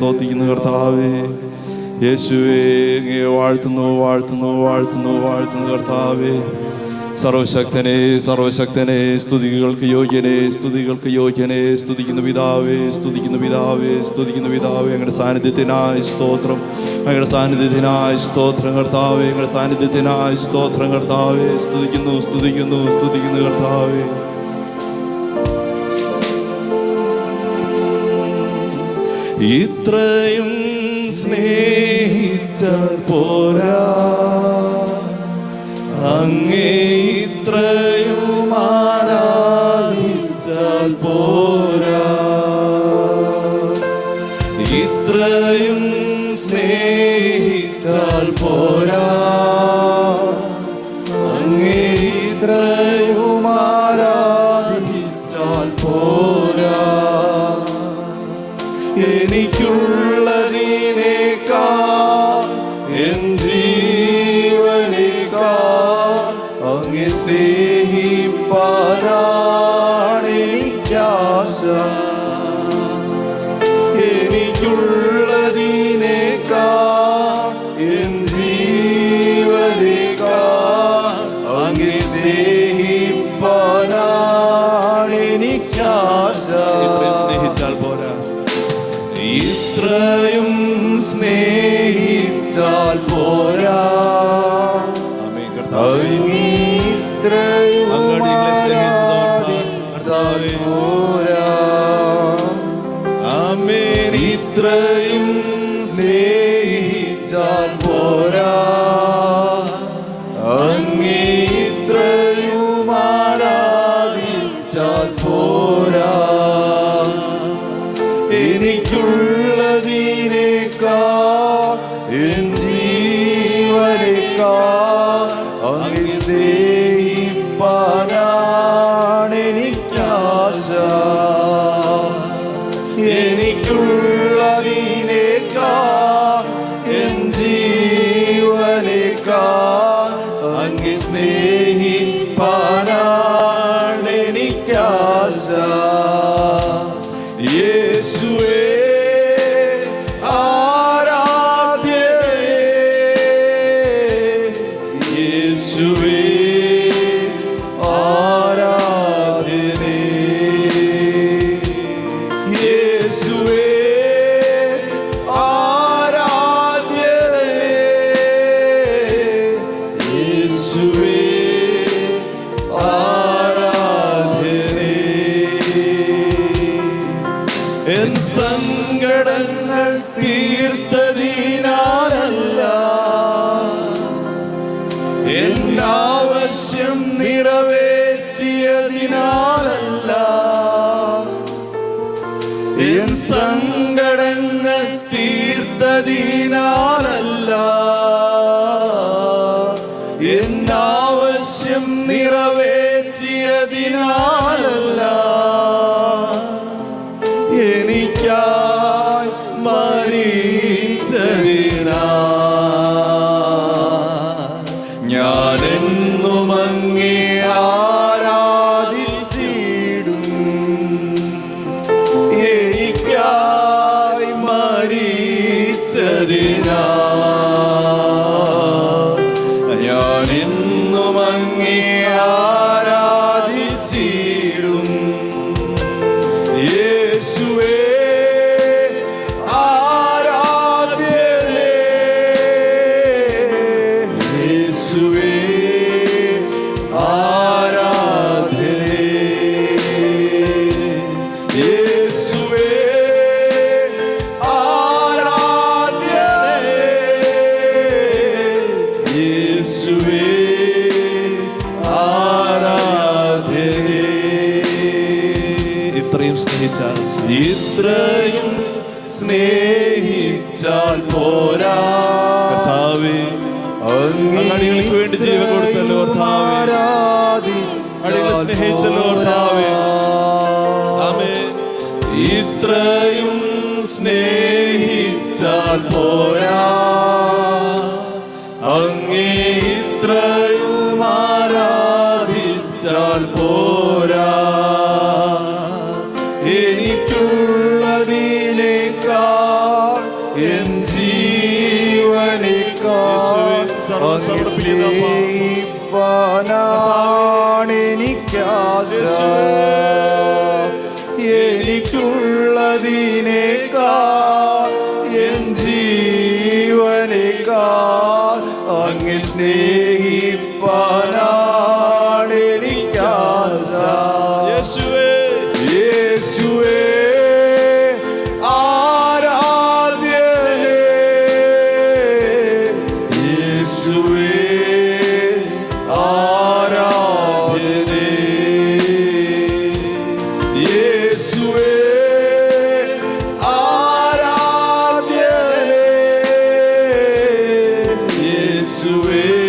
സ്തോത്തിക്കുന്നു കർത്താവേ. യേശുവേ വാഴ്ത്തുന്നു വാഴ്ത്തുന്നു വാഴ്ത്തുന്നു വാഴ്ത്തുന്നു കർത്താവേ. സർവശക്തനെ സർവശക്തനെ സ്തുതികൾക്ക് യോഗ്യനെ സ്തുതികൾക്ക് യോഗ്യനെ സ്തുതിക്കുന്നു പിതാവേ സ്തുതിക്കുന്നു പിതാവേ സ്തുതിക്കുന്നു പിതാവേ. അങ്ങയുടെ സാന്നിധ്യത്തിനായി സ്തോത്രം അങ്ങയുടെ സാന്നിധ്യത്തിനായി സ്തോത്രം കർത്താവേ. അങ്ങയുടെ സാന്നിധ്യത്തിനായി സ്തോത്രം കർത്താവേ. സ്തുതിക്കുന്നു സ്തുതിക്കുന്നു സ്തുതിക്കുന്നു കർത്താവേ. ഇത്രയും സ്നേഹിച്ച പോരാ. അങ്ങേ ഇത്രയും ആരാധിച്ചാൽ പോരാ. ഇത്രയും സ്നേഹിച്ചാൽ പോരാ. അങ്ങേ ഇത്രയും സ്നേഹിച്ചാൽ പോരാ. അങ്ങേ ആരാധിച്ചാൽ പോരാ. എനിക്കുള്ളതിനേക്കാൾ എൻ ജീവനേക്കാൾ അങ്ങ് സ്നേഹിപ്പാനാണെനിക്കാശ എനിക്കുള്ളതിനേക്കാൾ ഇത്രയും സ്നേഹിച്ചാൽ പോരാ. കർത്താവേ അങ്ങ് അടികൾക്ക് വേണ്ടി ജീവൻ കൊടുത്തല്ലോ അടികളെ സ്നേഹിച്ചല്ലോ ഇത്രയും സ്നേഹിച്ചാൽ പോരാ. ربنا away.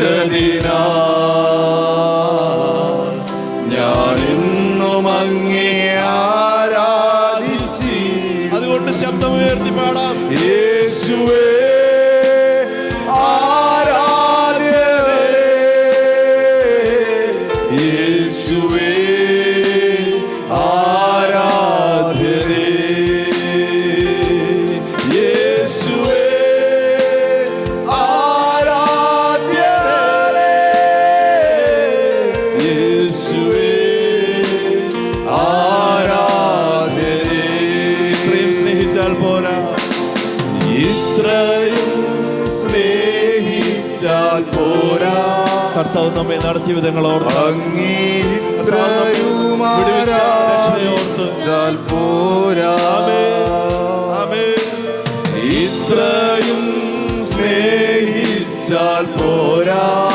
வசதினா കർത്താവ് നമ്മെ നടത്തിയ വിധങ്ങൾ വിധങ്ങളോർത്ത് ഇത്രയും സ്നേഹിച്ചാൽ പോരാ.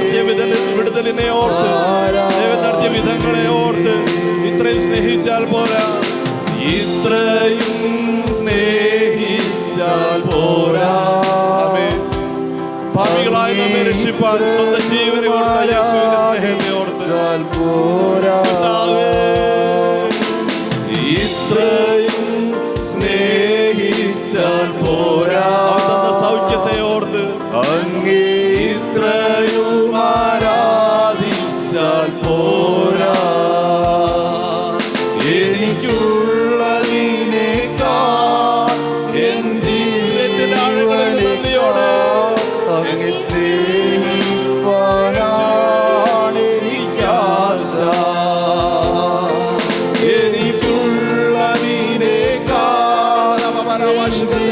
നടത്തിയ വിടുതലിനെ ഓർത്ത് ദൈവം നടത്തിയ വിധങ്ങളെ ഓർത്ത് ഇത്രയും സ്നേഹിച്ചാൽ പോരാ. ഇത്രയും സ്നേഹിച്ചാൽ പോരാ. പാപികളായ നമ്മെ രക്ഷിപ്പാൻ സ്വന്തം ജീവനെ ഓർത്ത യേശുവിന്റെ സ്നേഹത്തെ ഓർത്ത്. പോരാ. às vezes.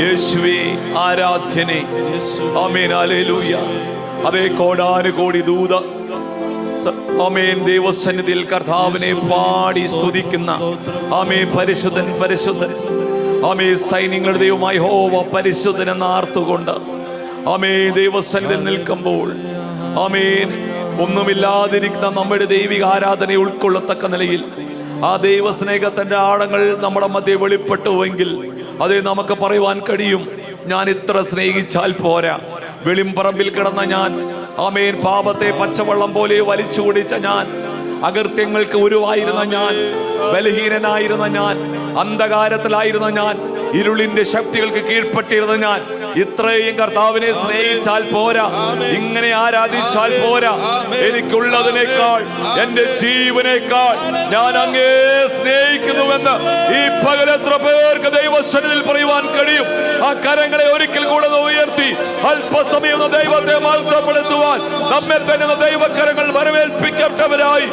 യേശുവേ ആരാധ്യനെ. ആമേൻ. ഹല്ലേലൂയ. അതേ കോടാനുകോടി ദൂത. ആമേൻ. ദൈവസന്നിധിയിൽ കർത്താവിനെ പാടി സ്തുതിക്കുന്ന ആമേ പരിശുദ്ധൻ പരിശുദ്ധൻ. ആമേ സൈന്യങ്ങളുടെ ദൈവമായി ഹോവ പരിശുദ്ധൻ എന്ന് ആർത്തുകൊണ്ട് ആമേ ദൈവസന്നിധിയിൽ നിൽക്കുമ്പോൾ ആമേൻ. ഒന്നുമില്ലാതിരിക്കുന്ന നമ്മുടെ ദൈവിക ആരാധനയെ ഉൾക്കൊള്ളത്തക്ക നിലയിൽ ആ ദൈവസ്നേഹത്തിന്റെ ആഴങ്ങൾ നമ്മുടെ മധ്യ വെളിപ്പെട്ടുവെങ്കിൽ അത് നമുക്ക് പറയുവാൻ കഴിയും. ഞാൻ ഇത്ര സ്നേഹിച്ചാൽ പോരാ. വെളിമ്പറമ്പിൽ കിടന്ന ഞാൻ ആമേൻ പാപത്തെ പച്ചവെള്ളം പോലെ വലിച്ചു ഞാൻ അകൃത്യങ്ങൾക്ക് ഉരുവായിരുന്ന ഞാൻ ബലഹീനനായിരുന്ന ഞാൻ അന്ധകാരത്തിലായിരുന്ന ഞാൻ ഇരുളിന്റെ ശക്തികൾക്ക് കീഴ്പ്പെട്ടിരുന്ന ഞാൻ ഇത്രയും കർത്താവിനെ സ്നേഹിച്ചാൽ പോരാ. ഇങ്ങനെ ആരാധിച്ചാൽ പോരാ. എനിക്കുള്ളതിനേക്കാൾ എന്റെ ജീവനേക്കാൾ ഞാൻ അങ്ങേ സ്നേഹിക്കുന്നുവെന്ന് ഈ പകൽ എത്ര പേർക്ക് ദൈവശനിൽ പറയുവാൻ കഴിയും. ആ കരങ്ങളെ ഒരിക്കൽ കൂടെ ഉയർത്തി അല്പസമയം ദൈവത്തെ മഹത്വപ്പെടുത്തുവാൻ നമ്മെ തന്നെ ദൈവകരങ്ങൾ വരവേൽപ്പിക്കപ്പെട്ടവരായി.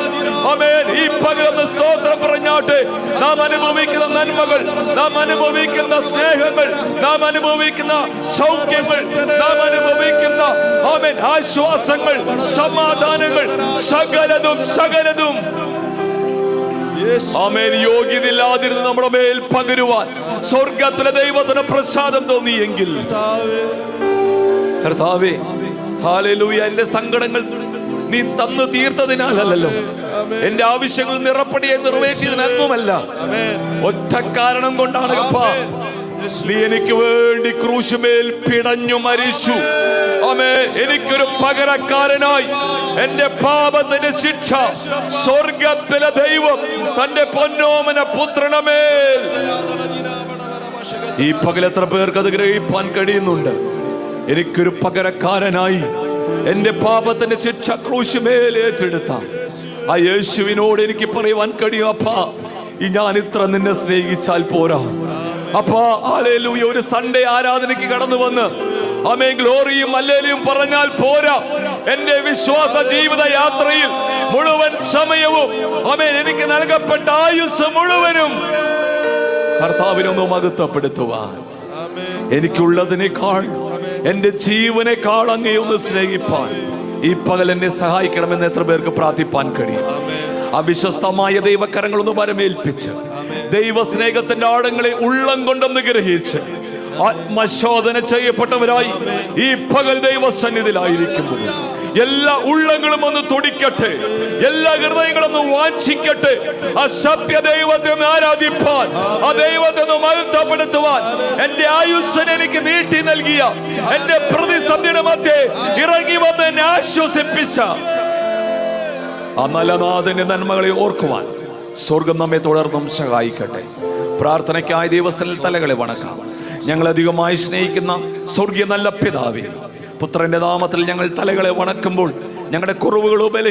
അമേൻ ഈ പകലെന്ന് സ്തോത്രം പറഞ്ഞാട്ടെ. നാം അനുഭവിക്കുന്ന നന്മകൾ നാം അനുഭവിക്കുന്ന സ്നേഹങ്ങൾ നാം അനുഭവിക്കുന്ന സൗഖ്യങ്ങൾ നാം അനുഭവിക്കുന്ന അവൻ ആശ്വാസങ്ങൾ സമാധാനങ്ങൾ സകലതും സകലതും. ആമേൻ. യോഗ്യതയില്ലാതിരുന്ന് നമ്മുടെ മേൽ പകരുവാൻ സ്വർഗത്തിലെ ദൈവത്തിന് പ്രസാദം തോന്നിയെങ്കിൽ. കർത്താവേ ഹാലലൂയ എന്റെ സങ്കടങ്ങൾ നീ തന്നു തീർത്തതിനാലല്ലോ എന്റെ ആവശ്യങ്ങൾ നിറപ്പടിയെ നിറവേറ്റിയതിനൊന്നുമല്ല. ഒറ്റ കാരണം കൊണ്ടാണ് അപ്പാ നീ എനിക്ക് വേണ്ടി ക്രൂശുമേൽ പിടഞ്ഞു മരിച്ചു. അമേ എനിക്കൊരു പകരക്കാരനായി. എന്റെ പാപത്തിന്റെ ശിക്ഷ സ്വർഗത്തിലെ ദൈവം തന്റെ പൊന്നോമന പുത്രനമേൽ. ഈ പകൽ എത്ര പേർക്ക് അത് ഗ്രഹിപ്പാൻ കഴിയുന്നുണ്ട്? എനിക്കൊരു പകരക്കാരനായി എന്റെ പാപത്തിന്റെ ശിക്ഷ ക്രൂശുമേൽ ഏറ്റെടുത്ത. ആ യേശുവിനോട് എനിക്ക് പറയുവാൻ കഴിയും അപ്പാ ഞാൻ ഇത്ര നിന്നെ സ്നേഹിച്ചാൽ പോരാ. അപ്പാ ആലേലൂയ ഒരു സൺഡേ ആരാധനയ്ക്ക് കടന്നു വന്ന് അമേ ഗ്ലോറിയും അല്ലേലിയും പറഞ്ഞാൽ പോരാ. എന്റെ വിശ്വാസ ജീവിത യാത്രയിൽ മുഴുവൻ സമയവും അമേൻ എനിക്ക് നൽകപ്പെട്ട ആയുസ് മുഴുവനും കർത്താവിനൊന്ന് മഹത്വപ്പെടുത്തുവാൻ. എനിക്കുള്ളതിനേക്കാൾ എന്റെ ജീവനേക്കാൾ അങ്ങയൊന്ന് സ്നേഹിപ്പാൻ. ഈ പകൽ എന്നെ സഹായിക്കണമെന്ന് എത്ര പേർക്ക് പ്രാർത്ഥിപ്പാൻ കഴിയും. അവിശ്വസ്തമായ ദൈവക്കരങ്ങളൊന്നും വരമേൽപ്പിച്ച്. ദൈവസ്നേഹത്തിന്റെ ആടങ്ങളെ ഉള്ളം കൊണ്ടൊന്ന് ഗ്രഹിച്ച് ആത്മശോധന ചെയ്യപ്പെട്ടവരായി ഈ പകൽ ദൈവസന്നിധിയിലായിരിക്കുമ്പോൾ എല്ലാ ഉള്ളങ്ങളും ഒന്ന് തുടിക്കട്ടെ എല്ലാ ഹൃദയങ്ങളും ഒന്ന് വാഞ്ചിക്കട്ടെ ആ സത്യ ദൈവത്തെ ഒന്ന് ആരാധിപ്പാൻ ആ ദൈവത്തെ ഒന്ന് മഹത്വപ്പെടുത്തുവാൻ എന്റെ ആയുസ്സിനെ എനിക്ക് നീട്ടി നൽകിയ എന്റെ പ്രതിസന്ധിയുടെ മധ്യേ ഇറങ്ങി വന്ന് എന്നെ ആശ്വസിപ്പിച്ച ആ നലനാഥന്റെ നന്മകളെ ഓർക്കുവാൻ സ്വർഗം നമ്മെ തുടർന്നും സഹായിക്കട്ടെ. പ്രാർത്ഥനയ്ക്കായി ദിവസത്തിൽ തലകളെ വണക്കാം. ഞങ്ങൾ അധികമായി സ്നേഹിക്കുന്ന സ്വർഗീയ നല്ല പിതാവേ പുത്രന്റെ നാമത്തിൽ ഞങ്ങൾ തലകളെ വണക്കുമ്പോൾ ഞങ്ങളുടെ കുറവുകളോ ബല